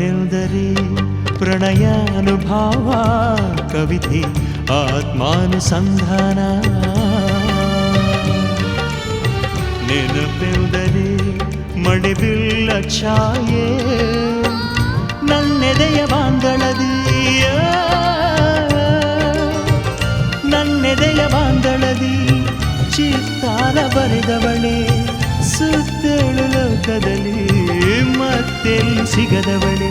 ಮಡಿಲೆಂದರೆ ಪ್ರಣಯಾನುಭಾವ, ಕವಿತೆ, ಆತ್ಮಾನುಸಂಧಾನ. ನೆನಪೆಲ್ದರೆ ಮಡಿಬಿಲ್ಲ ಛಾಯೆ, ನನ್ನೆದೆಯ ಬಾಂದಳದಿಯ ನನ್ನೆದೆಯ ಬಾಂದಳದಿ ಚಿತ್ತಾರ ಬರೆದವಳೆ, ಸುತ್ತಳು ಲೋಕದಲ್ಲಿ ಮತ್ತೆಲ್ಲಿ ಸಿಗದವಳೆ.